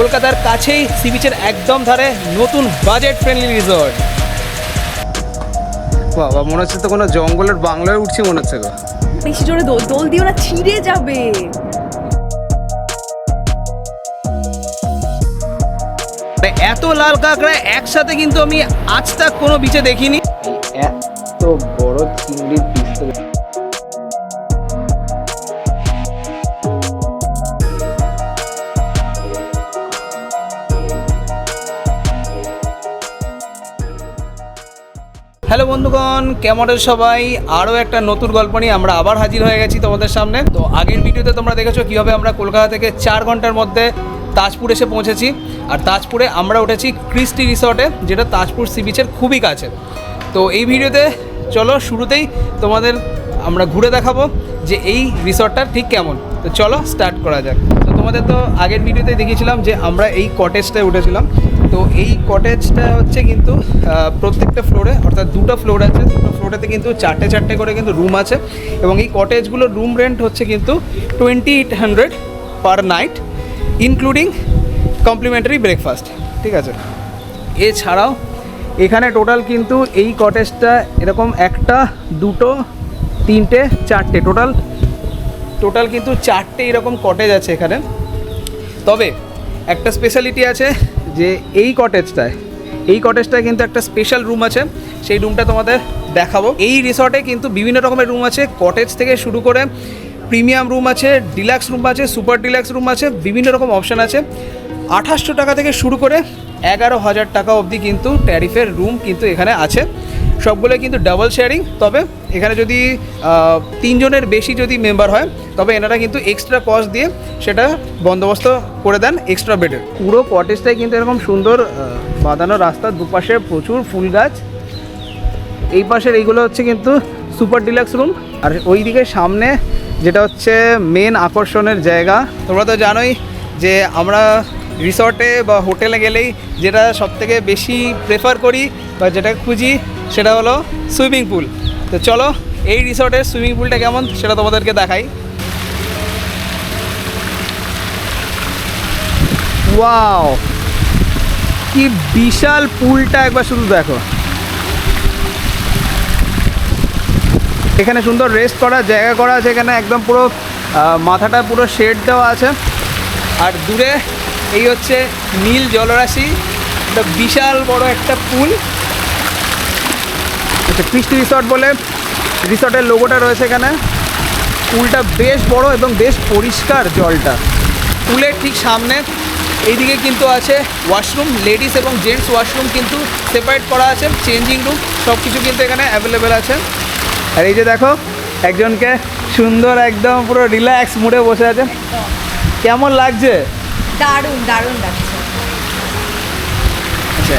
কলকাতার কাছেই সি বিচের একদম ধারে নতুন বাজেট ফ্রেন্ডলি রিসর্ট বাবা মনে হচ্ছে তো কোনো জঙ্গলের বাংলায় উঠছি মনে হচ্ছে গো। বেশি জোরে দোল দোল দিও না ছিঁড়ে যাবে। এত লাল কাঁকড়া একসাথে কিন্তু আমি আজ তাক কোনো বিচে দেখিনি। এত বড় চিংড়ির পিস হ্যালো বন্ধুগণ, কেমন সবাই? আরও একটা নতুন গল্প নিয়ে আমরা আবার হাজির হয়ে গেছি তোমাদের সামনে। তো আগের ভিডিওতে তোমরা দেখেছ কীভাবে আমরা কলকাতা থেকে চার ঘণ্টার মধ্যে তাজপুর এসে পৌঁছেছি। আর তাজপুরে আমরা উঠেছি ক্রিস্টি রিসর্টে, যেটা তাজপুর সি বিচের খুবই কাছে। তো এই ভিডিওতে চলো শুরুতেই তোমাদের আমরা ঘুরে দেখাবো যে এই রিসর্টটা ঠিক কেমন। তো চলো স্টার্ট করা যাক। তো তোমাদের তো আগের ভিডিওতে দেখিয়েছিলাম যে আমরা এই কটেজটায় উঠেছিলাম। তো এই কটেজটা হচ্ছে কিন্তু প্রত্যেকটা ফ্লোরে অর্থাৎ দুটো ফ্লোর আছে, দুটো ফ্লোরেতে কিন্তু চারটে চারটে করে কিন্তু রুম আছে এবং এই কটেজগুলোর রুম রেন্ট হচ্ছে কিন্তু twenty eight hundred per night including complimentary breakfast ঠিক আছে? এছাড়াও, এখানে টোটাল কিন্তু এই কটেজটা এরকম একটা, দুটো, তিনটে, চারটে টোটাল টোটাল কিন্তু চারটে এরকম কটেজ আছে এখানে। তবে, একটা স্পেশালিটি আছে যে এই কটেজটায় এই কটেজটায় কিন্তু একটা স্পেশাল রুম আছে। সেই রুমটা তোমাদের দেখাবো। এই রিসর্টে কিন্তু বিভিন্ন রকমের রুম আছে। কটেজ থেকে শুরু করে প্রিমিয়াম রুম আছে ডিলাক্স রুম আছে সুপার ডিলাক্স রুম আছে, বিভিন্ন রকম অপশান আছে। আঠাশশো টাকা থেকে শুরু করে এগারো হাজার টাকা অবধি কিন্তু ট্যারিফের রুম কিন্তু এখানে আছে। সবগুলো কিন্তু ডাবল শেয়ারিং তবে এখানে যদি তিনজনের বেশি যদি মেম্বার হয়, তবে এনারা কিন্তু এক্সট্রা কস্ট দিয়ে সেটা বন্দোবস্ত করে দেন এক্সট্রা বেডের পুরো কটেজটাই কিন্তু এরকম সুন্দর বাঁধানো রাস্তা, দুপাশে প্রচুর ফুল গাছ। এই পাশের এইগুলো হচ্ছে কিন্তু সুপার ডিলাক্স রুম আর ওই দিকে সামনে যেটা হচ্ছে মেন আকর্ষণের জায়গা, তোমরা তো জানোই যে আমরা রিসর্টে বা হোটেলে গেলেই যেটা সবথেকে বেশি প্রেফার করি বা যেটা খুঁজি সেটা হলো সুইমিং পুল তো চলো এই রিসর্টের সুইমিং পুলটা কেমন সেটা তোমাদেরকে দেখাই। ওয়াও কি বিশাল পুলটা একবার শুধু দেখো। এখানে সুন্দর রেস্ট করার জায়গা করা আছে এখানে একদম পুরো মাথাটা পুরো শেড দেওয়া আছে। আর দূরে এই হচ্ছে নীল জলরাশি। একটা বিশাল বড় একটা পুল। আচ্ছা কৃষ্টি রিসর্ট বলে রিসর্টের লোগোটা রয়েছে এখানে। পুলটা বেশ বড় এবং বেশ পরিষ্কার জলটা। পুলের ঠিক সামনে এইদিকে কিন্তু আছে ওয়াশরুম। লেডিস এবং জেন্টস ওয়াশরুম কিন্তু সেপারেট করা আছে। চেঞ্জিং রুম সব কিছু কিন্তু এখানে অ্যাভেলেবেল আছে। আর এই যে দেখো একজনকে সুন্দর একদম পুরো রিল্যাক্স মুডে বসে আছে। কেমন লাগছে? দারুণ দারুণ লাগছে। আচ্ছা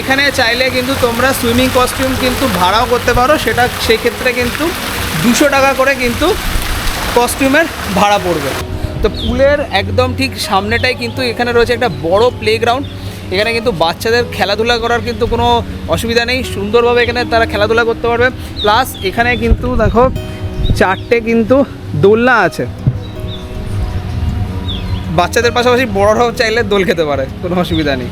এখানে চাইলে কিন্তু তোমরা সুইমিং কস্টিউম কিন্তু ভাড়াও করতে পারো। সেটা, সেক্ষেত্রে কিন্তু দুশো টাকা করে কিন্তু কস্টিউমের ভাড়া পড়বে। তো পুলের একদম ঠিক সামনেটাই কিন্তু এখানে রয়েছে একটা বড় প্লেগ্রাউন্ড এখানে কিন্তু বাচ্চাদের খেলাধুলা করার কিন্তু কোনো অসুবিধা নেই। সুন্দরভাবে এখানে তারা খেলাধুলা করতে পারবে। প্লাস এখানে কিন্তু দেখো, চারটে কিন্তু দোলনা আছে। বাচ্চাদের পাশাপাশি বড়রাও চাইলে দোল খেতে পারে, কোনো অসুবিধা নেই।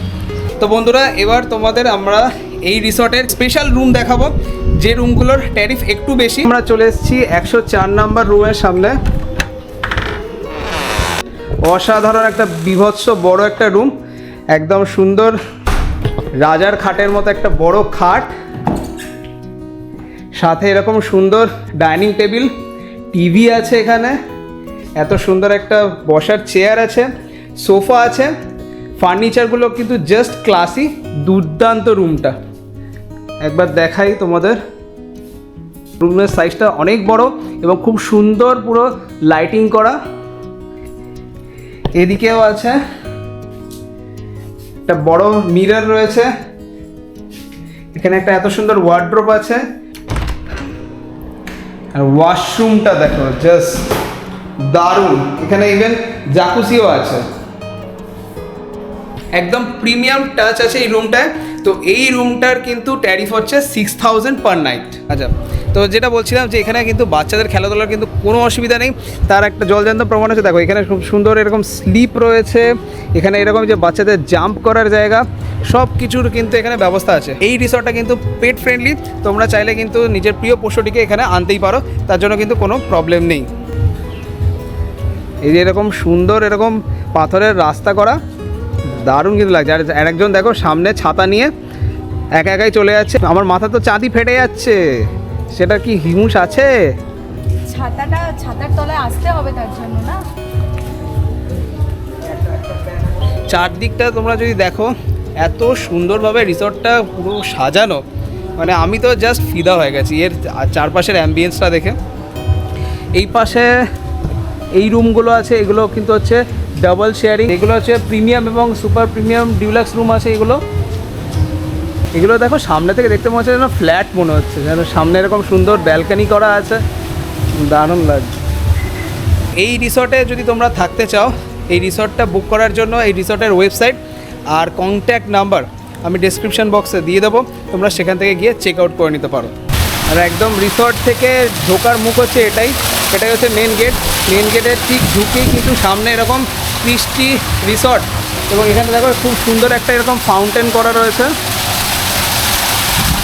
তো বন্ধুরা, এবার তোমাদের আমরা এই রিসর্টের স্পেশাল রুম দেখাবো, যে রুমগুলোর ট্যারিফ একটু বেশি। আমরা চলে এসেছি একশো চার নাম্বার রুমের সামনে। অসাধারণ একটা বিভৎস বড় একটা রুম একদম সুন্দর রাজার খাটের মতো একটা বড় খাট। সাথে এরকম সুন্দর ডাইনিং টেবিল টিভি আছে এখানে। এত সুন্দর একটা বসার চেয়ার আছে সোফা আছে ফার্নিচারগুলো কিন্তু জাস্ট ক্লাসি দুর্দান্ত রুমটা একবার দেখাই তোমাদের। রুমের সাইজটা অনেক বড় এবং খুব সুন্দর পুরো লাইটিং করা। এদিকেও আছে, একটা বড় মিরর রয়েছে। এখানে একটা এত সুন্দর ওয়ার্ড্রোপ আছে। আর ওয়াশরুমটা দেখো জাস্ট দারুণ। এখানে ইভেন জাকুসিও আছে। একদম প্রিমিয়াম টাচ আছে এই রুমটায় তো এই রুমটার কিন্তু ট্যারিফ হচ্ছে সিক্স থাউজেন্ড পার নাইট আচ্ছা তো যেটা বলছিলাম যে এখানে কিন্তু বাচ্চাদের খেলাধুলার কিন্তু কোনো অসুবিধা নেই। তার একটা জলজান্ত প্রমাণ হচ্ছে দেখো, এখানে খুব সুন্দর এরকম স্লিপ রয়েছে। এখানে এরকম যে বাচ্চাদের জাম্প করার জায়গা সব কিছুর কিন্তু এখানে ব্যবস্থা আছে। এই রিসর্টটা কিন্তু পেট ফ্রেন্ডলি তোমরা চাইলে কিন্তু নিজের প্রিয় পশুটিকে এখানে আনতেই পারো। তার জন্য কিন্তু কোনো প্রবলেম নেই। এই যে এরকম সুন্দর এরকম পাথরের রাস্তা করা দারুণ কিন্তু লাগছে। আর একজন দেখো সামনে ছাতা নিয়ে একা একাই চলে যাচ্ছে। আমার মাথা তো চাঁদি ফেটে যাচ্ছে। সেটা কি হিমুস আছে? ছাতাটা ছাতার তলায় আসতে হবে তার জন্য না? চারদিকটা তোমরা যদি দেখো এত সুন্দরভাবে রিসর্টটা পুরো সাজানো। মানে আমি তো জাস্ট ফিদা হয়ে গেছি। এর চারপাশের অ্যাম্বিয়েন্সটা দেখে। এই পাশে এই রুমগুলো আছে, এগুলো কিন্তু হচ্ছে ডাবল শেয়ারিং এগুলো হচ্ছে প্রিমিয়াম এবং সুপার প্রিমিয়াম ডিউলাক্স রুম আছে এগুলো। এগুলো দেখো সামনে থেকে দেখতে মনে হচ্ছে যেন ফ্ল্যাট মনে হচ্ছে, যেন সামনে এরকম সুন্দর ব্যালকানি করা আছে। দারুণ লাগছে। এই রিসর্টে যদি তোমরা থাকতে চাও, এই রিসর্টটা বুক করার জন্য এই রিসর্টের ওয়েবসাইট আর কন্ট্যাক্ট নাম্বার আমি ডিসক্রিপশন বক্সে দিয়ে দেবো, তোমরা সেখান থেকে গিয়ে চেক আউট করে নিতে পারো। আর একদম রিসর্ট থেকে ঢোকার মুখ হচ্ছে এটাই। এটাই হচ্ছে মেন গেট মেন গেটের ঠিক ঢুকেই কিন্তু সামনে এরকম কৃষ্টি রিসর্ট এবং এখানে দেখো খুব সুন্দর একটা এরকম ফাউন্টেন করা রয়েছে।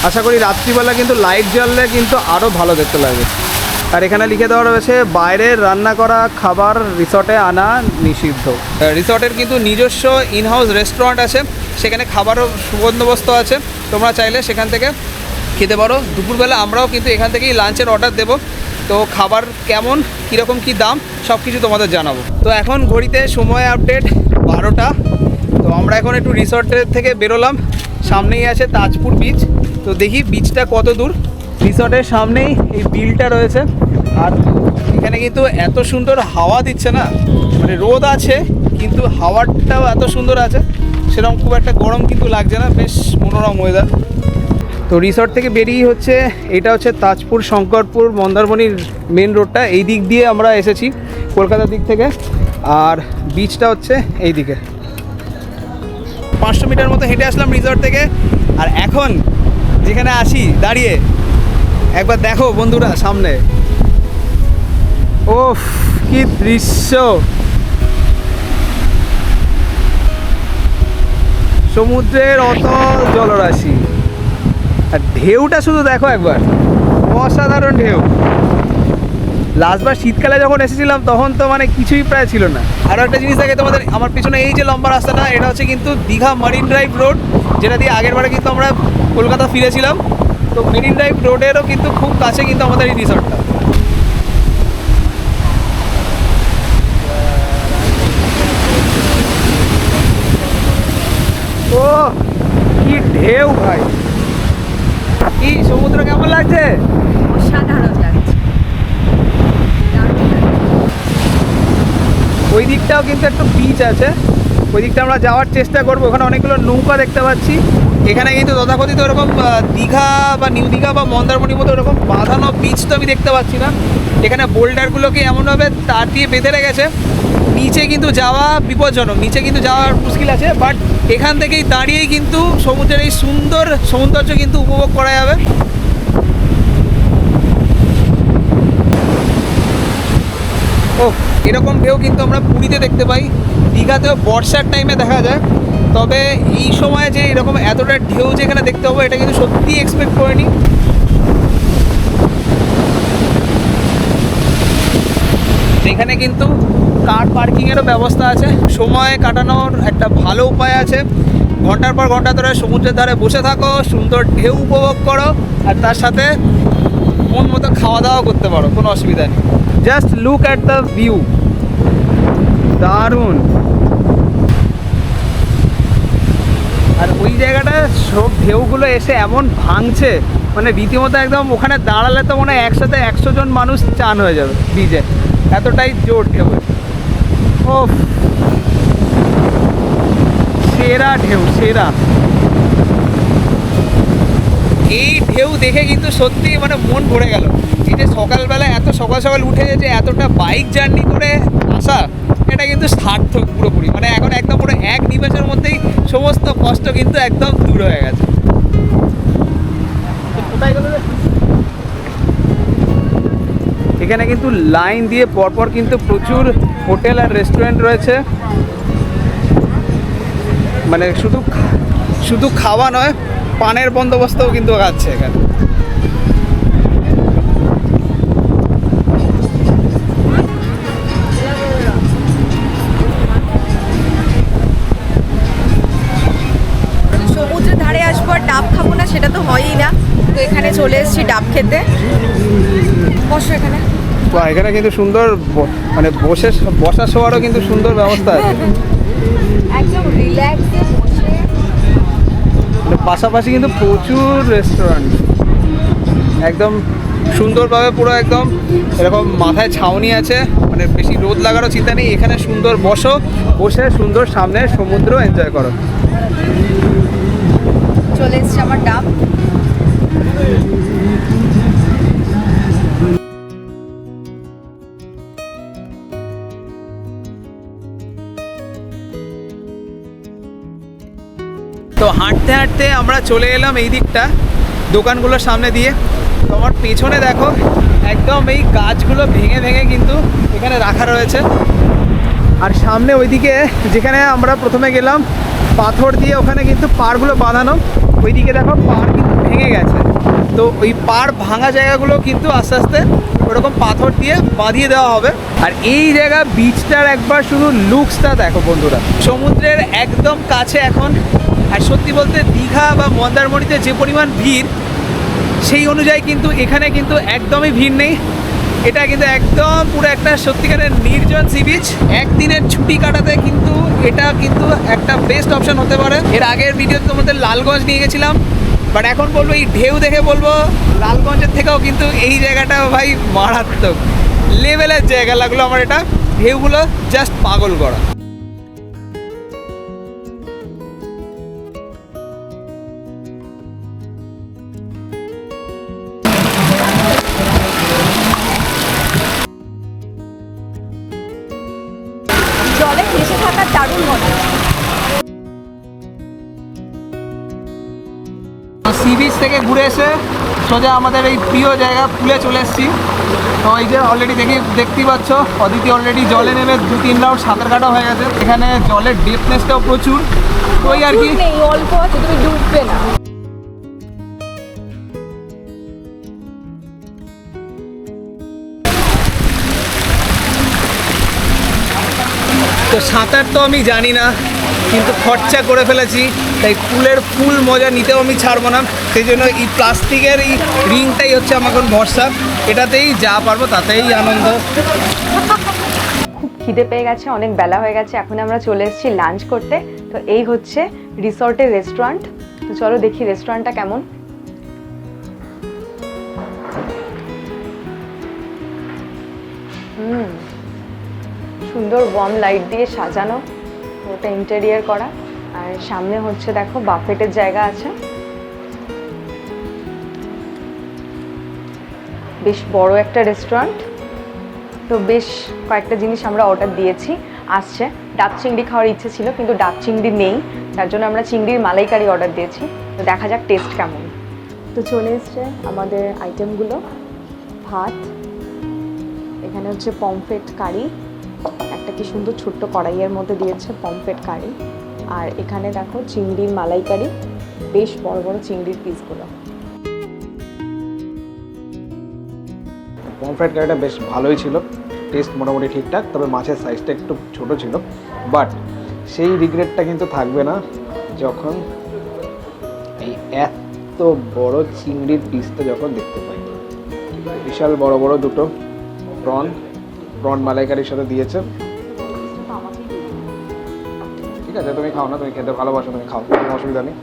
আশা করি রাত্রিবেলা কিন্তু লাইট জ্বললে কিন্তু আরও ভালো দেখতে লাগে আর এখানে লিখে দেওয়া রয়েছে বাইরের রান্না করা খাবার রিসর্টে আনা নিষিদ্ধ। রিসর্টের কিন্তু নিজস্ব ইনহাউস রেস্টুরেন্ট আছে। সেখানে খাবারও সুবন্দোবস্ত আছে। তোমরা চাইলে সেখান থেকে খেতে পারো। দুপুরবেলা আমরাও কিন্তু এখান থেকেই লাঞ্চের অর্ডার দেবো। তো খাবার কেমন, কীরকম, কী দাম সব কিছু তোমাদের জানাব। তো এখন ঘড়িতে সময় আপডেট বারোটা। তো আমরা এখন একটু রিসর্টের থেকে বেরোলাম। সামনেই আছে তাজপুর বিচ তো দেখি বিচটা কত দূর। রিসর্টের সামনেই এই বিলটা রয়েছে। আর এখানে কিন্তু এত সুন্দর হাওয়া দিচ্ছে না। মানে রোদ আছে, কিন্তু হাওয়াটাও এত সুন্দর আছে। সেরকম খুব একটা গরম কিন্তু লাগছে না। বেশ মনোরম ওয়েদার তো রিসর্ট থেকে বেরিয়ে হচ্ছে, এটা হচ্ছে তাজপুর, শঙ্করপুর, মন্দারমণির মেন রোডটা এই দিক দিয়ে আমরা এসেছি কলকাতার দিক থেকে। আর বিচটা হচ্ছে এই দিকে। পাঁচশো মিটার মতো হেঁটে আসলাম রিসর্ট থেকে। আর এখন যেখানে আসি দাঁড়িয়ে, একবার দেখো বন্ধুরা সামনে। ও কি দৃশ্য! সমুদ্রের অত জলরাশি। আর ঢেউটা শুধু দেখো একবার। অসাধারণ ঢেউ। লাস্টবার শীতকালে যখন এসেছিলাম, তখন তো মানে কিছুই প্রায় ছিল না। আরও একটা জিনিস দেখে তোমাদের, আমার পিছনে এই যে লম্বা রাস্তাটা, এটা হচ্ছে কিন্তু দীঘা মারিন ড্রাইভ রোড যেটা দিয়ে আগের বারে কিন্তু আমরা কলকাতা ফিরেছিলাম। তো মেরিন ড্রাইভ রোডেরও কিন্তু খুব কাছে কিন্তু আমাদের এই রিসর্টটা ও কি ঢেউ ভাই। কি সমুদ্র কেমন লাগছে? অসাধারণ লাগছে। ওই দিকটাও কিন্তু একটা বিচ আছে। ওই দিকটা আমরা যাওয়ার চেষ্টা করব। ওখানে অনেকগুলো নৌকা দেখতে পাচ্ছি। এখানে কিন্তু তথাকথিত ওরকম দীঘা বা নিউ দীঘা বা মন্দারমণির মতো ওরকম বাঁধানো বিচ তো আমি দেখতে পাচ্ছি না। এখানে বোল্ডারগুলোকে এমনভাবে তার দিয়ে বেঁধে রেখেছে। নিচে কিন্তু যাওয়া বিপজ্জনক। নিচে কিন্তু যাওয়ার মুশকিল আছে বাট এখান থেকেই দাঁড়িয়েই কিন্তু সমুদ্রের এই সুন্দর সৌন্দর্য কিন্তু উপভোগ করা যাবে। ও এরকম ঢেউ কিন্তু আমরা পুরীতে দেখতে পাই। দীঘাতেও বর্ষার টাইমে দেখা যায়। তবে এই সময় যে এরকম এতটা ঢেউ যে এখানে দেখতে হবে, এটা কিন্তু সত্যিই এক্সপেক্ট করিনি। এখানে কিন্তু কার পার্কিংয়েরও ব্যবস্থা আছে। সময় কাটানোর একটা ভালো উপায় আছে। ঘণ্টার পর ঘণ্টা ধরে সমুদ্রের ধারে বসে থাকো, সুন্দর ঢেউ উপভোগ করো, আর তার সাথে মন মতো খাওয়া দাওয়া করতে পারো, কোনো অসুবিধা নেই। Just look at the view দারুণ। আর ওই জায়গাটা সব ঢেউগুলো এসে এমন ভাঙছে মানে রীতিমতো একদম ওখানে দাঁড়ালে তো মনে হয় একসাথে একশো জন মানুষ চান হয়ে যাবে বিজে এতটাই জোর ঢেউ। ও সেরা ঢেউ সেরা। এই ঢেউ দেখে কিন্তু সত্যি মানে মন ভরে গেল। এই যে সকালবেলা এত সকাল সকাল উঠে যে এতটা বাইক জার্নি করে আসা এটা কিন্তু সার্থক পুরোপুরি। মানে এখন একদম পুরো এক নিমেষের মধ্যেই সমস্ত কষ্ট কিন্তু একদম দূর হয়ে গেছে। কোথায়? এখানে কিন্তু লাইন দিয়ে পরপর কিন্তু প্রচুর হোটেল আর রেস্টুরেন্ট রয়েছে। মানে শুধু শুধু খাওয়া নয়, পানের বন্দোবস্তও কিন্তু আছে এখানে। সমুদ্রের ধারে আসব আর ডাব খাব না, সেটা তো হয়ই না। তো এখানে চলে এসেছি ডাব খেতে। বসো এখানে। বাহ, এখানে কিন্তু সুন্দর মানে বসে বসা শোয়ারও কিন্তু সুন্দর ব্যবস্থা আছে। একদম রিল্যাক্সে বসে। পাশাপাশি কিন্তু প্রচুর রেস্টুরেন্ট একদম সুন্দরভাবে পুরো একদম এরকম মাথায় ছাউনি আছে মানে বেশি রোদ লাগারও চিন্তা নেই এখানে সুন্দর বসো বসে সুন্দর সামনে সমুদ্র এনজয় করো। চলে এসেছে আমার ডাব। তো হাঁটতে হাঁটতে আমরা চলে এলাম এই দিকটা, দোকানগুলোর সামনে দিয়ে। তো আমার পেছনে দেখো, একদম এই গাছগুলো ভেঙে ভেঙে কিন্তু এখানে রাখা রয়েছে। আর সামনে ওইদিকে যেখানে আমরা প্রথমে গেলাম, পাথর দিয়ে ওখানে কিন্তু পাড়গুলো বাঁধানো। ওইদিকে দেখো পাড় কিন্তু ভেঙে গেছে। তো ওই পাড় ভাঙা জায়গাগুলো কিন্তু আস্তে আস্তে ওরকম পাথর দিয়ে বাঁধিয়ে দেওয়া হবে। আর এই জায়গা বিচটার একবার শুধু লুকসটা দেখো বন্ধুরা। সমুদ্রের একদম কাছে এখন আর সত্যি বলতে দীঘা বা মন্দারমণিতে যে পরিমাণ ভিড়, সেই অনুযায়ী কিন্তু এখানে কিন্তু একদমই ভিড় নেই। এটা কিন্তু একদম পুরো একটা সত্যিকারের নির্জন সি বিচ একদিনের ছুটি কাটাতে কিন্তু এটা কিন্তু একটা বেস্ট অপশন হতে পারে। এর আগের ভিডিওতে তোমাদের লালগঞ্জ নিয়ে গেছিলাম। বাট এখন বলব এই ঢেউ দেখে বলব, লালগঞ্জের থেকেও কিন্তু এই জায়গাটা ভাই মারাত্মক। লেভেলের জায়গা লাগল আমার এটা। ঢেউগুলো জাস্ট পাগল করা। থেকে ঘুরে এসে সোজা আমাদের এই প্রিয় জায়গা পুলে চলে এসেছি। তো এই যে অলরেডি দেখি দেখতেই পাচ্ছ অদিতি অলরেডি জলে নেমে দু তিন রাউন্ড সাঁতার কাটা হয়ে গেছে। এখানে জলের ডিপনেসটাও প্রচুর। ওই আর কি। অল্প আছে তুমি ডুববে না। তো সাঁতার তো আমি জানি না। কিন্তু খরচা করে ফেলেছি, তাই ফুলের ফুল মজা নিতেও আমি ছাড়বো না। সেই জন্য এই প্লাস্টিকের এই রিংটাই হচ্ছে আমার এখন ভরসা। এটাতেই যা পারব তাতেই আনন্দ। খুব খিদে পেয়ে গেছে, অনেক বেলা হয়ে গেছে, এখন আমরা চলে এসেছি লাঞ্চ করতে। তো এই হচ্ছে রিসর্টের রেস্টুরেন্ট। তো চলো দেখি রেস্টুরেন্টটা কেমন। সুন্দর ওয়ার্ম লাইট দিয়ে সাজানো। ওটা ইন্টেরিয়ার করা। আর সামনে হচ্ছে দেখো, বাফেটের জায়গা আছে। বেশ বড় একটা রেস্টুরেন্ট তো বেশ কয়েকটা জিনিস আমরা অর্ডার দিয়েছি, আসছে। ডাব চিংড়ি খাওয়ার ইচ্ছে ছিল, কিন্তু ডাব চিংড়ি নেই। তার জন্য আমরা চিংড়ির মালাইকারি অর্ডার দিয়েছি। তো দেখা যাক টেস্ট কেমন। তো চলে এসছে আমাদের আইটেমগুলো ভাত। এখানে হচ্ছে পমফ্রেট কারি একটা কি সুন্দর ছোট্ট কড়াইয়ের মধ্যে দিয়েছে পমফ্রেট কারি। আর এখানে দেখো চিংড়ির মালাইকারি, বেশ বড় বড় চিংড়ির পিসগুলো। পমফ্রেট কারিটা বেশ ভালোই ছিল, টেস্ট মোটামুটি ঠিকঠাক, তবে মাছের সাইজটা একটু ছোট ছিল। বাট সেই রিগ্রেটটা কিন্তু থাকবে না যখন এই এত বড় চিংড়ির পিসটা যখন দেখতে পাই। বিশাল বড় বড় দুটো প্রন প্রন মালাইকারির সাথে দিয়েছে ঠিক আছে, তুমি খাও না, তুমি খেতে ভালোবাসো, তুমি খাও, কোনো অসুবিধা নেই।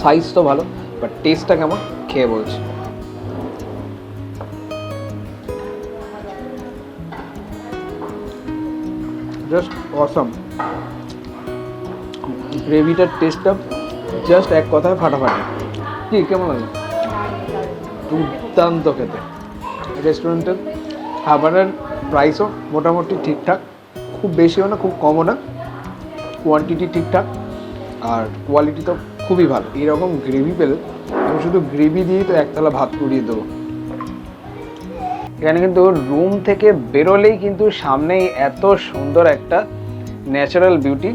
সাইজ তো ভালো বাট টেস্টটা কেমন, খেয়ে বলছি। জাস্ট অসম গ্রেভিটার টেস্টটা জাস্ট এক কথায় ফাটাফাটি। কি, কেমন লাগে? দুর্দান্ত খেতে। রেস্টুরেন্টের খাবারের প্রাইসও মোটামুটি ঠিকঠাক। খুব বেশিও না, খুব কমও না। কোয়ান্টিটি ঠিকঠাক। আর কোয়ালিটি তো খুবই ভালো। এইরকম গ্রেভি পেলে আমি শুধু গ্রেভি দিয়েই তো একতলা ভাত পুড়িয়ে দেবো। এখানে কিন্তু রুম থেকে বেরোলেই কিন্তু সামনেই এত সুন্দর একটা ন্যাচারাল বিউটি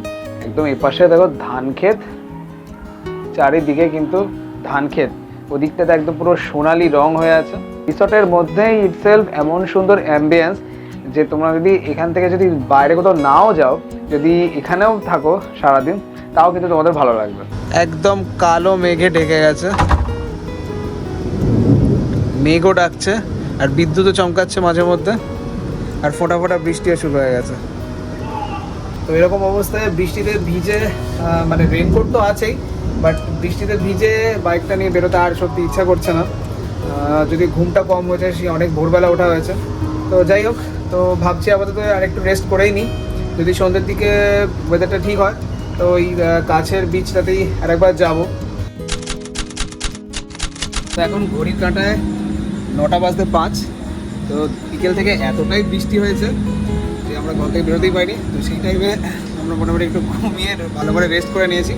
একদম এপাশে দেখো ধান ক্ষেত। চারিদিকে কিন্তু ধান ক্ষেত। ওদিকটাতে একদম পুরো সোনালি রং হয়ে আছে। রিসর্টের মধ্যেই ইটসেলফ এমন সুন্দর অ্যাম্বিয়েন্স যে তোমরা যদি এখান থেকে যদি বাইরে কোথাও নাও যাও যদি এখানেও থাকো সারাদিন তাও কিন্তু তোমাদের ভালো লাগবে। একদম কালো মেঘে ঢেকে গেছে। মেঘও ডাকছে আর বিদ্যুৎও চমকাচ্ছে মাঝে মধ্যে আর ফোটা ফোটা বৃষ্টিও শুরু হয়ে গেছে। তো এরকম অবস্থায় বৃষ্টিতে ভিজে মানে রেনকোট তো আছেই বাট বৃষ্টিতে ভিজে বাইকটা নিয়ে বেরোতে আর সত্যি ইচ্ছা করছে না। যদি ঘুমটা কম হয়েছে সে অনেক ভোরবেলা ওঠা হয়েছে। তো যাই হোক তো ভাবছি আপাতত আর একটু রেস্ট করেই নিই। যদি সন্ধ্যের দিকে ওয়েদারটা ঠিক হয়, তো ওই কাছের বিচটাতেই আরেকবার যাব। তো এখন ঘড়ির কাঁটায় নটা বাজতে পাঁচ, তো বিকেল থেকে এতটাই বৃষ্টি হয়েছে যে আমরা ঘর থেকে বেরোতেই পারিনি। তো সেই টাইমে আমরা মোটামুটি একটু ঘুমিয়ে ভালো করে রেস্ট করে নিয়েছি।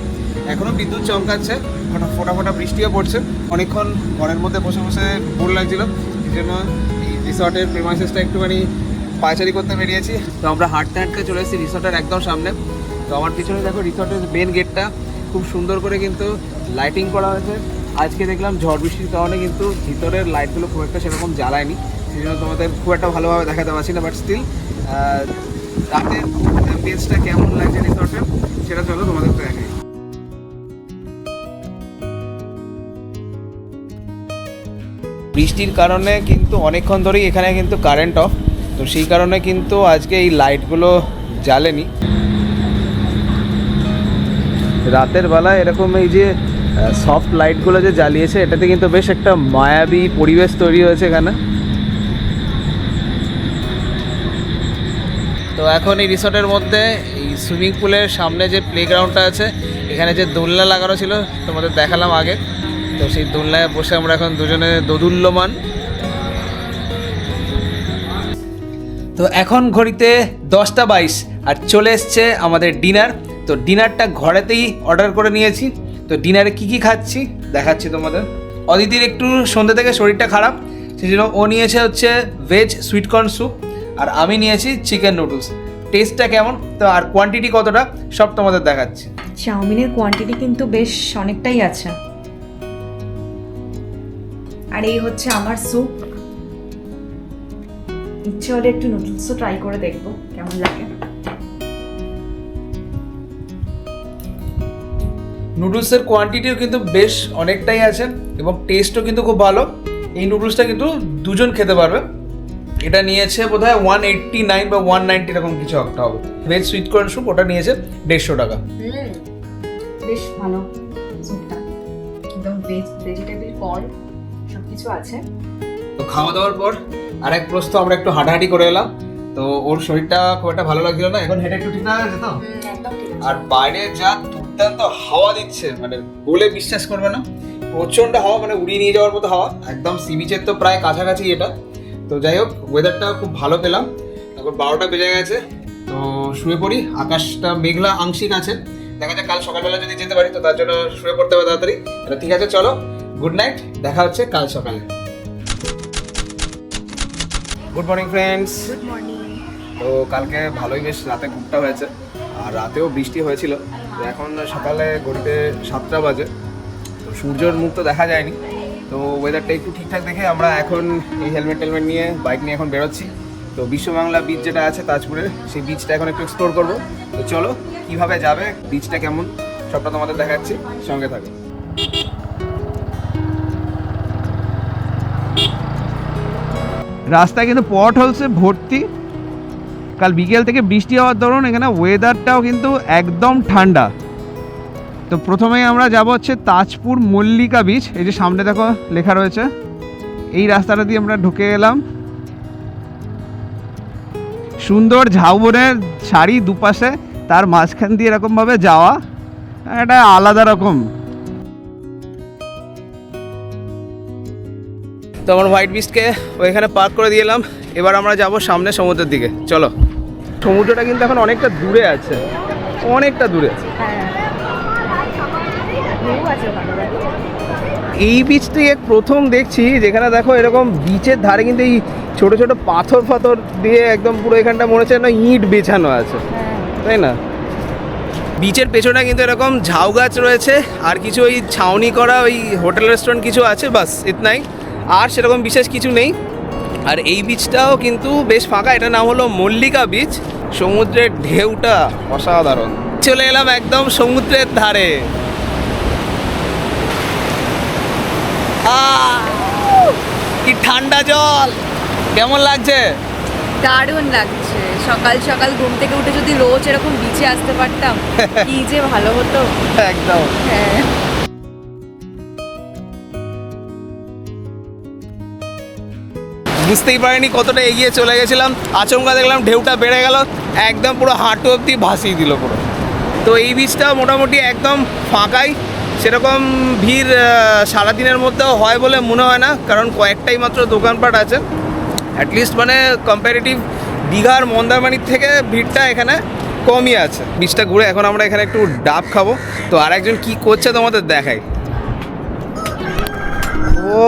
এখনও বিদ্যুৎ চমকাচ্ছে ফোটা ফোটা ফোটা বৃষ্টিও পড়ছে। অনেকক্ষণ ঘরের মধ্যে বসে বসে বোর লাগছিল। এই জন্য এই রিসর্টের প্রেমাইসেসটা একটুখানি পায়চারি করতে বেরিয়েছি। তো আমরা হাঁটতে হাঁটতে চলে এসেছি রিসর্টের একদম সামনে। তো আমার পিছনে দেখো রিসর্টের মেন গেটটা খুব সুন্দর করে কিন্তু লাইটিং করা হয়েছে। আজকে দেখলাম ঝড় বৃষ্টির কারণে কিন্তু ভিতরের লাইটগুলো খুব একটা সেরকম জ্বালায়নি। সেই জন্য তোমাদের খুব একটা ভালোভাবে দেখাতে পারছি না বাট স্টিল রাতের অ্যাম্বিয়েন্সটা কেমন লাগছে রিসর্টের সেটা চলো তোমাদের দেখাই। বৃষ্টির কারণে কিন্তু অনেকক্ষণ ধরেই এখানে কিন্তু কারেন্ট অফ তো সেই কারণে কিন্তু আজকে এই লাইটগুলো জ্বালেনি। রাতের বেলা এরকম এই যে সফট লাইটগুলো যে জ্বালিয়েছে, এটাতে কিন্তু বেশ একটা মায়াবী পরিবেশ তৈরি হয়েছে এখানে। তো এখন এই রিসর্টের মধ্যে এই সুইমিং পুলের সামনে যে প্লেগ্রাউন্ডটা আছে, এখানে যে দোলনা লাগানো ছিল, তোমাদের দেখালাম আগে। তো সেই দোলনায় বসে আমরা এখন দুজনে দোদুল্যমান। তো এখন ঘড়িতে দশটা বাইশ আর চলে এসছে আমাদের ডিনার। তো ডিনারটা ঘরেতেই অর্ডার করে নিয়েছি। তো ডিনারে কি কি খাচ্ছি দেখাচ্ছি তোমাদের। অদিতির একটু সন্ধ্যে থেকে শরীরটা খারাপ সেই জন্য ও নিয়েছে হচ্ছে ভেজ সুইটকর্ন স্যুপ আর আমি নিয়েছি চিকেন নুডলস টেস্টটা কেমন? তো আর কোয়ান্টিটি কতটা? সব তোমাদের দেখাচ্ছি। চাউমিনের কোয়ান্টিটি কিন্তু বেশ অনেকটাই আছে। আর এই হচ্ছে আমার স্যুপ ইচ্ছে হলে একটু নুডলসও ট্রাই করে দেখব কেমন লাগে। নুডলসের কোয়ান্টিটিও কিন্তু বেশ অনেকটাই আছে এবং টেস্টও কিন্তু খুব ভালো। এই নুডলসটা কিন্তু দুজন খেতে পারবে। এটা নিয়েছে বোধ হয় ওয়ান এইট্টি নাইন বা ওয়ান নাইনটি এরকম কিছু একটা হবে। ভেজ সুইট কর্ন স্যুপ ওটা নিয়েছে দেড়শো টাকা। বেশ ভালো স্যুপটা একদম ভেজ ভেজিটেবল কর্ন সব কিছু আছে। খাওয়া দাওয়ার পর আরেক প্রস্ত আমরা একটু হাঁটাহাঁটি করে এলাম। তো ওর শরীরটা খুব একটা ভালো লাগছিল না এখন হেঁটে একটু ঠিক আছে তো? আর বাইরে যা দুর্দান্ত হাওয়া দিচ্ছে মানে বলে বিশ্বাস করবে না। প্রচণ্ড হাওয়া মানে উড়িয়ে নিয়ে যাওয়ার মতো হাওয়া। একদম সি বিচের তো প্রায় কাছাকাছি এটা। তো যাই হোক ওয়েদারটা খুব ভালো পেলাম। এখন বারোটা বেজে গেছে। তো শুয়ে পড়ি আকাশটা মেঘলা আংশিক আছে। দেখা যাক কাল সকালবেলা যদি যেতে পারি তো তার জন্য শুয়ে পড়তে হবে তাড়াতাড়ি। তাহলে ঠিক আছে চলো গুড নাইট দেখা হচ্ছে কাল সকালে। Good morning friends good morning তো কালকে ভালোই বেশ রাতে ঘুরটা হয়েছে। আর রাতেও বৃষ্টি হয়েছিল। তো এখন সকালে ঘড়িতে সাতটা বাজে। তো সূর্যর মুখ তো দেখা যায়নি। তো ওয়েদারটা একটু ঠিকঠাক দেখে আমরা এখন এই হেলমেট টেলমেট নিয়ে বাইক নিয়ে এখন বেরোচ্ছি। তো বিশ্ববাংলা বিচ যেটা আছে তাজপুরে সেই বিচটা এখন একটু এক্সপ্লোর করব। তো চলো কীভাবে যাবে বিচটা কেমন সবটা তোমাদের দেখাচ্ছি। সঙ্গে থাকো। রাস্তায় কিন্তু পট হলসে ভর্তি। কাল বিকেল থেকে বৃষ্টি হওয়ার দরুন এখানে ওয়েদারটাও কিন্তু একদম ঠান্ডা। তো প্রথমেই আমরা যাব হচ্ছে তাজপুর মল্লিকা বিচ এই যে সামনে দেখো লেখা রয়েছে। এই রাস্তাটা দিয়ে আমরা ঢুকে গেলাম সুন্দর ঝাউবনের শাড়ি দুপাশে, তার মাঝখান দিয়ে এরকমভাবে যাওয়া। এটা আলাদা রকম। তো আমার হোয়াইট বিচকে ওইখানে পার্ক করে দিয়ে এলাম। এবার আমরা যাব সামনে সমুদ্রের দিকে। চলো। সমুদ্রটা কিন্তু এখন অনেকটা দূরে আছে। অনেকটা দূরে আছে। এই বীচটি এক প্রথম দেখছি যেখানে দেখো এরকম বিচের ধারে কিন্তু এই ছোট ছোট পাথর ফাথর দিয়ে একদম পুরো এখানটা মনে হচ্ছে না ইট বেছানো আছে। তাই না? বিচের পেছনে কিন্তু এরকম ঝাউ গাছ রয়েছে। আর কিছু ওই ছাউনি করা ওই হোটেল রেস্টুরেন্ট কিছু আছে, বাস ইতনাই আর সেরকম বিশেষ কিছু নেই। আর এই বিচটাও কিন্তু বেশ ফাঁকা। এটা নাম হলো মল্লিকা বিচ সমুদ্রের ঢেউটা অসাধারণ। চলে এলাম একদম সমুদ্রের ধারে! কি ঠান্ডা জল! কেমন লাগছে? দারুণ লাগছে। সকাল সকাল ঘুম থেকে উঠে যদি রোজ এরকম বিচে আসতে পারতাম কি যে ভালো হতো। একদম। হ্যাঁ। বুঝতেই পারিনি কতটা এগিয়ে চলে গেছিলাম। আচমকা দেখলাম ঢেউটা বেড়ে গেল, একদম পুরো হাঁটু অব্দি ভাসিয়ে দিল পুরো। তো এই বীজটা মোটামুটি একদম ফাঁকাই, সেরকম ভিড় সারাদিনের মধ্যেও হয় বলে মনে হয় না, কারণ কয়েকটাই মাত্র দোকানপাট আছে। অ্যাটলিস্ট মানে কম্পারেটিভ দীঘার মন্দারমানির থেকে ভিড়টা এখানে কমই আছে। বীজটা ঘুরে এখন আমরা এখানে একটু ডাব খাব। তো আর একজন কি করছে তোমাদের দেখাই। ও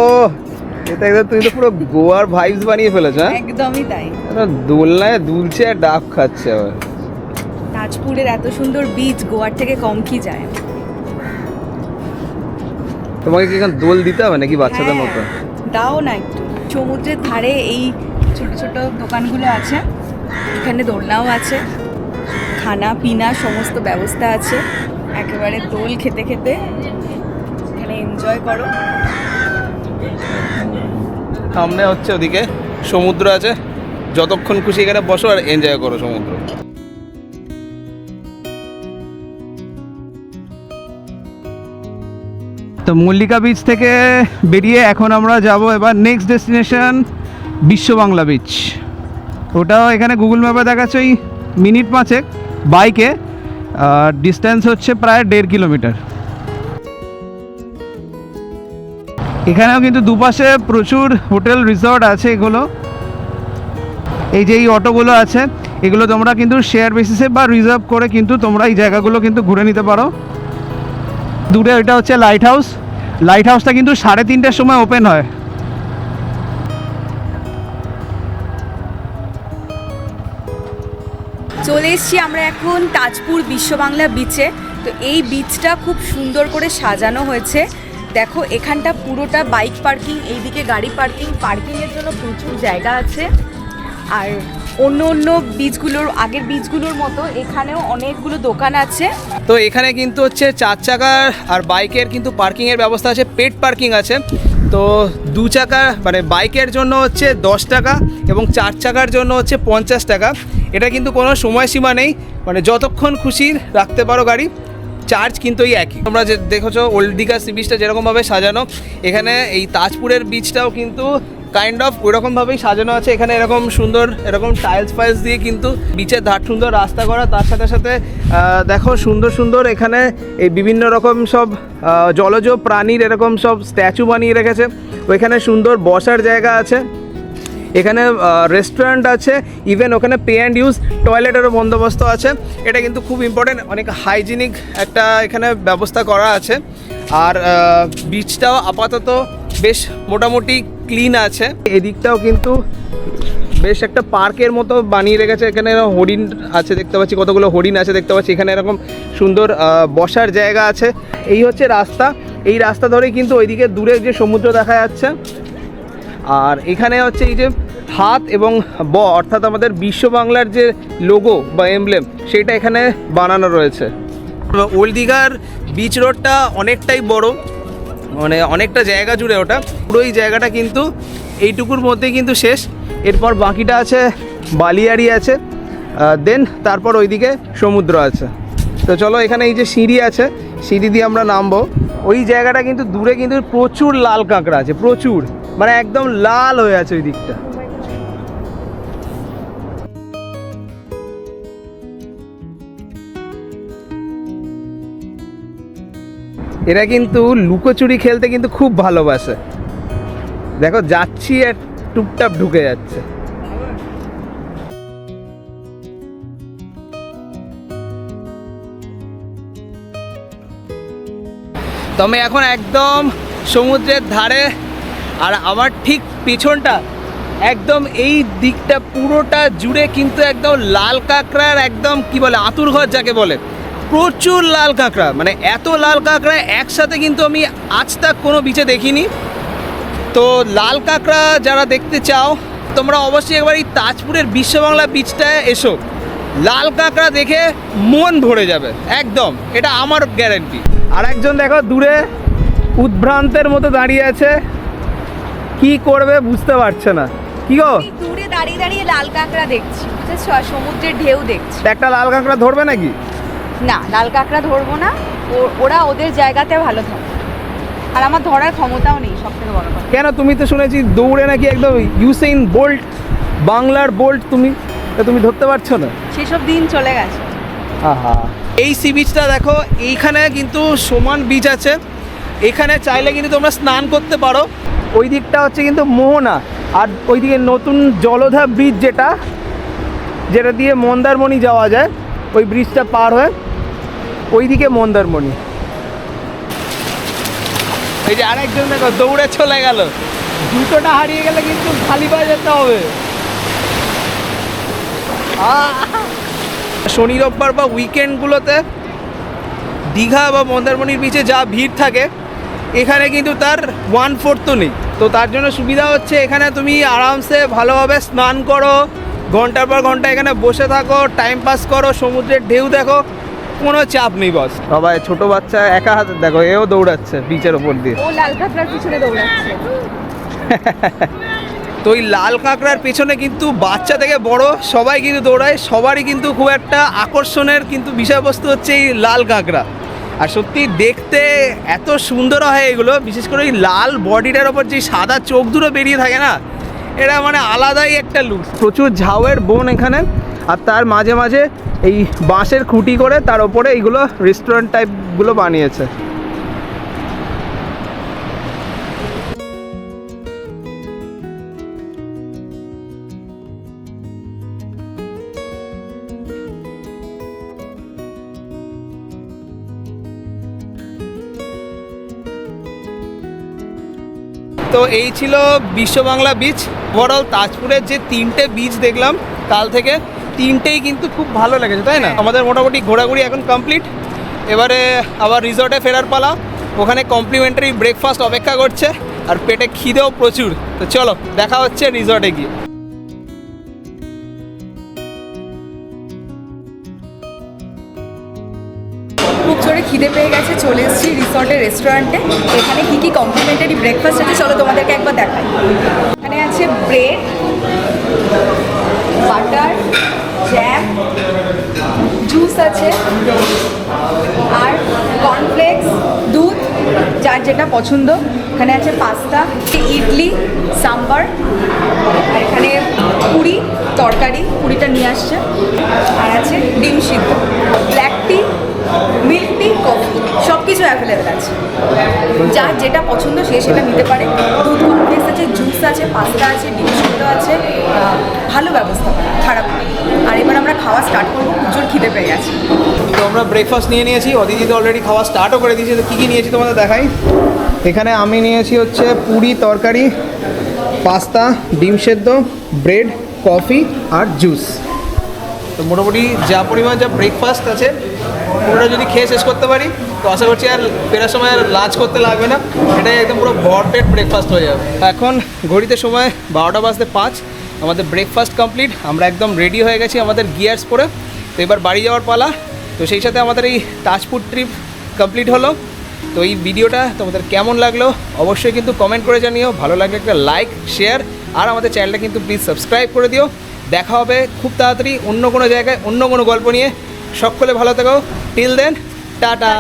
এটা একদম তুমি তো পুরো গোয়ার ভাইবস বানিয়ে ফেলেছো হ্যাঁ? একদমই তাই। দোলনায় দুলছে আর ডাব খাচ্ছে আবার। তাজপুরের এত সুন্দর বিচ গোয়ার থেকে কম কি যায়? তোমাকে কি এখন দোল দিতে হবে নাকি বাচ্চাদের হ্যাঁ, মতো? দাও না একটু। সমুদ্রের ধারে এই ছোট ছোট দোকানগুলো আছে এখানে দোলনাও আছে খানা পিনা সমস্ত ব্যবস্থা আছে। একেবারে দোল খেতে খেতে এখানে এনজয় করো। সামনে হচ্ছে ওদিকে সমুদ্র আছে। যতক্ষণ খুশি এখানে বসো আর এনজয় করো সমুদ্র। তো মল্লিকা বিচ থেকে বেরিয়ে এখন আমরা যাব এবার নেক্সট ডেস্টিনেশন বিশ্ব বাংলা বিচ ওটাও এখানে গুগল ম্যাপে দেখাচ্ছে ওই মিনিট পাঁচেক। বাইকে ডিস্টেন্স হচ্ছে প্রায় দেড় কিলোমিটার এখানেও কিন্তু দুপাশে প্রচুর হোটেল, রিসর্ট আছে এগুলো। এই যে এই অটোগুলো আছে, এগুলো তোমরা কিন্তু শেয়ার বেসিসে বা রিজার্ভ করে কিন্তু তোমরা এই জায়গাগুলো কিন্তু ঘুরে নিতে পারো। দূরে ওইটা হচ্ছে লাইট হাউস লাইট হাউসটা কিন্তু সাড়ে তিনটের সময় ওপেন হয়। চলে এসেছি আমরা এখন তাজপুর বিশ্ব বাংলা বিচে তো এই বিচটা খুব সুন্দর করে সাজানো হয়েছে। দেখো, এখানটা পুরোটা বাইক পার্কিং এইদিকে গাড়ি পার্কিং পার্কিংয়ের জন্য প্রচুর জায়গা আছে। আর অন্য অন্য বীজগুলোর, আগের বীজগুলোর মতো এখানেও অনেকগুলো দোকান আছে। তো এখানে কিন্তু হচ্ছে চার চাকার আর বাইকের কিন্তু পার্কিংয়ের ব্যবস্থা আছে পেট পার্কিং আছে। তো দু চাকা মানে বাইকের জন্য হচ্ছে দশ টাকা এবং চার চাকার জন্য হচ্ছে পঞ্চাশ টাকা। এটা কিন্তু কোনো সময়সীমা নেই মানে যতক্ষণ খুশি রাখতে পারো গাড়ি। চার্জ কিন্তু ওই একই। তোমরা যে দেখেছ, ওল্ড দীঘা সি বিচটা যেরকমভাবে সাজানো, এখানে এই তাজপুরের বিচটাও কিন্তু কাইন্ড অফ ওইরকমভাবেই সাজানো আছে। এখানে এরকম সুন্দর, এরকম টাইলস ফাইলস দিয়ে কিন্তু বিচের ধার সুন্দর রাস্তা করা। তার সাথে সাথে দেখো সুন্দর সুন্দর এখানে এই বিভিন্ন রকম সব জলজ প্রাণীর এরকম সব স্ট্যাচু বানিয়ে রেখেছে। ওইখানে সুন্দর বসার জায়গা আছে। এখানে রেস্টুরেন্ট আছে ইভেন ওখানে পে অ্যান্ড ইউজ টয়লেটেরও বন্দোবস্ত আছে। এটা কিন্তু খুব ইম্পর্টেন্ট অনেক হাইজিনিক একটা এখানে ব্যবস্থা করা আছে। আর বিচটাও আপাতত বেশ মোটামুটি ক্লিন আছে। এদিকটাও কিন্তু বেশ একটা পার্কের মতো বানিয়ে রেখেছে। এখানে হরিণ আছে দেখতে পাচ্ছি, কতগুলো হরিণ আছে দেখতে পাচ্ছি। এখানে এরকম সুন্দর বসার জায়গা আছে। এই হচ্ছে রাস্তা। এই রাস্তা ধরেই কিন্তু ওইদিকে দূরে যে সমুদ্র দেখা যাচ্ছে আর এখানে হচ্ছে এই যে হাত এবং ব, অর্থাৎ আমাদের বিশ্ব বাংলার যে লোগো বা এমব্লেম সেটা এখানে বানানো রয়েছে। ওল্ড দীঘার বিচ রোডটা অনেকটাই বড় মানে অনেকটা জায়গা জুড়ে ওটা। পুরো এই জায়গাটা কিন্তু এইটুকুর মধ্যে কিন্তু শেষ। এরপর বাকিটা আছে, বালিয়াড়ি আছে দেন তারপর ওইদিকে সমুদ্র আছে। তো চলো এখানে এই যে সিঁড়ি আছে, সিঁড়ি দিয়ে আমরা নামবো। ওই জায়গাটা কিন্তু দূরে কিন্তু প্রচুর লাল কাঁকড়া আছে, প্রচুর। মানে একদম লাল হয়ে আছে ওই দিকটা। এরা কিন্তু লুকোচুরি খেলতে কিন্তু খুব ভালোবাসে। দেখো, যাচ্ছি আর টুপটাপ ঢুকে যাচ্ছে। তো আমি এখন একদম সমুদ্রের ধারে আর আমার ঠিক পেছনটা একদম এই দিকটা পুরোটা জুড়ে কিন্তু একদম লাল কাঁকড়ার একদম কি বলে, আতুর ঘর যাকে বলে। প্রচুর লাল কাঁকড়া মানে এত লাল কাঁকড়া একসাথে কিন্তু আমি আজ তাক কোনো বিচে দেখিনি। তো লাল কাঁকড়া যারা দেখতে চাও, তোমরা অবশ্যই একবার এই তাজপুরের বিশ্ববাংলা বিচটায় এসো। লাল কাঁকড়া দেখে মন ভরে যাবে, একদম, এটা আমার গ্যারেন্টি আর একজন দেখো দূরে, উদ্ভ্রান্তের মতো দাঁড়িয়ে আছে। কি করবে বুঝতে পারছে না। কি গো? দূরে দাঁড়িয়ে দাঁড়িয়ে লাল কাঁকড়া দেখছি বুঝেছ? আর সমুদ্রের ঢেউ দেখছি। একটা লাল কাঁকড়া ধরবে নাকি? না লাল কাঁকড়া ধরবো না। ও- ওরা ওদের জায়গাতে ভালো ধরে আর আমার ধরার ক্ষমতাও নেই সব থেকে বড় কথা। কেন? তুমি তো শুনেছি দৌড়ে নাকি একদম ইউসেইন বোল্ট বাংলার বোল্ট তুমি তা তুমি ধরতে পারছ না? সেসব দিন চলে গেছে। আহা। এই সি বিচটা দেখো এইখানে কিন্তু সমান বিচ আছে। এখানে চাইলে কিন্তু তোমরা স্নান করতে পারো। ওই দিকটা হচ্ছে কিন্তু মোহনা। আর ওইদিকে নতুন জলধা ব্রিজ যেটা যেটা দিয়ে মন্দারমণি যাওয়া যায়, ওই ব্রিজটা পার হয়ে ওইদিকে মন্দারমণি। এই যে আরেকজন দেখো, দৌড়ে চলে গেল। জুতোটা হারিয়ে গেলে কিন্তু খালি পায়ে যেতে হবে! শনি রোববার বা উইকেন্ডগুলোতে দীঘা বা মন্দারমণির বিচে যা ভিড় থাকে এখানে কিন্তু তার ওয়ান ফোর্থও নেই। তো তার জন্য সুবিধা হচ্ছে এখানে তুমি আরামসে ভালোভাবে স্নান করো ঘণ্টার পর ঘণ্টা এখানে বসে থাকো টাইম পাস করো সমুদ্রের ঢেউ দেখো কোনো চাপ নেই বস সবাই ছোট বাচ্চা একা হাতে দেখো এও দৌড়াচ্ছে বিচের ওপর দিয়ে। ও লাল কাঁকড়ার পিছনে দৌড়াচ্ছে। তো ওই লাল কাঁকড়ার পেছনে কিন্তু বাচ্চা থেকে বড় সবাই কিন্তু দৌড়ায় সবারই কিন্তু খুব একটা আকর্ষণের কিন্তু বিষয়বস্তু হচ্ছে এই লাল কাঁকড়া। আর সত্যি দেখতে এত সুন্দর হয় এগুলো, বিশেষ করে ওই লাল বডিটার ওপর যে সাদা চোখ দুটো বেরিয়ে থাকে না, এটা মানে আলাদাই একটা লুক প্রচুর ঝাউয়ের বন এখানে, আর তার মাঝে মাঝে এই বাঁশের খুঁটি করে তার ওপরে এইগুলো রেস্টুরেন্ট টাইপগুলো বানিয়েছে। তো এই ছিল বিশ্ব বাংলা বিচ ওভারঅল তাজপুরের যে তিনটে বিচ দেখলাম কাল থেকে তিনটেই কিন্তু খুব ভালো লেগেছে তাই না? আমাদের মোটামুটি ঘোরাঘুরি এখন কমপ্লিট এবারে আবার রিসর্টে ফেরার পালা। ওখানে কমপ্লিমেন্টারি ব্রেকফাস্ট অপেক্ষা করছে আর পেটে খিদেও প্রচুর। তো চলো দেখা হচ্ছে রিসর্টে গিয়ে। খিদে পেয়ে গেছে, চলে এসেছি রিসর্টের রেস্টুরেন্টে এখানে কী কী কমপ্লিমেন্টারি ব্রেকফাস্ট আছে, চলো তোমাদেরকে একবার দেখাই। এখানে আছে ব্রেড বাটার জ্যাম জুস আছে, আর কর্নফ্লেক্স দুধ, যার যেটা পছন্দ। এখানে আছে পাস্তা ইডলি সাম্বার আর এখানে পুরি, তরকারি, পুরিটা নিয়ে আসছে। আর আছে ডিম সিদ্ধ। ব্ল্যাক মিল্ক টি, কফি সব কিছু অ্যাভেলেবেল আছে। যার যেটা পছন্দ সে সেটা নিতে পারে। দুধ কমপ্লেক্স আছে জুস আছে পাস্তা আছে ডিম সিদ্ধ আছে ভালো ব্যবস্থা, খারাপ আর এবার আমরা খাওয়া স্টার্ট করব, প্রচুর খিদে পেয়ে গেছে। তো আমরা ব্রেকফাস্ট নিয়ে নিয়েছি, অদিতি তো অলরেডি খাওয়া স্টার্টও করে দিয়েছি, তো কী কী নিয়েছি তোমাদের দেখাই? এখানে আমি নিয়েছি হচ্ছে পুরি তরকারি পাস্তা ডিম সেদ্ধ ব্রেড কফি আর জুস তো মোটামুটি যা পরিমাণ যা ব্রেকফাস্ট আছে পুরোটা যদি খেয়ে শেষ করতে পারি, তো আশা করছি আর ফেরার সময় আর লাঞ্চ করতে লাগবে না। এটাই একদম পুরো ভরপেট ব্রেকফাস্ট হয়ে যাবে। এখন ঘড়িতে সময় বারোটা বাজতে পাঁচ, আমাদের ব্রেকফাস্ট কমপ্লিট আমরা একদম রেডি হয়ে গেছি আমাদের গিয়ার্স পরে। তো এবার বাড়ি যাওয়ার পালা, তো সেই সাথে আমাদের এই তাজপুর ট্রিপ কমপ্লিট হলো। তো এই ভিডিওটা তোমাদের কেমন লাগল, অবশ্যই কিন্তু কমেন্ট করে জানিও। ভালো লাগলে একটা লাইক শেয়ার আর আমাদের চ্যানেলটা কিন্তু প্লিজ সাবস্ক্রাইব করে দিও। দেখা হবে খুব তাড়াতাড়ি অন্য কোনো জায়গায়, অন্য কোনো গল্প নিয়ে। সকলে ভালো থেকো। Till then tata.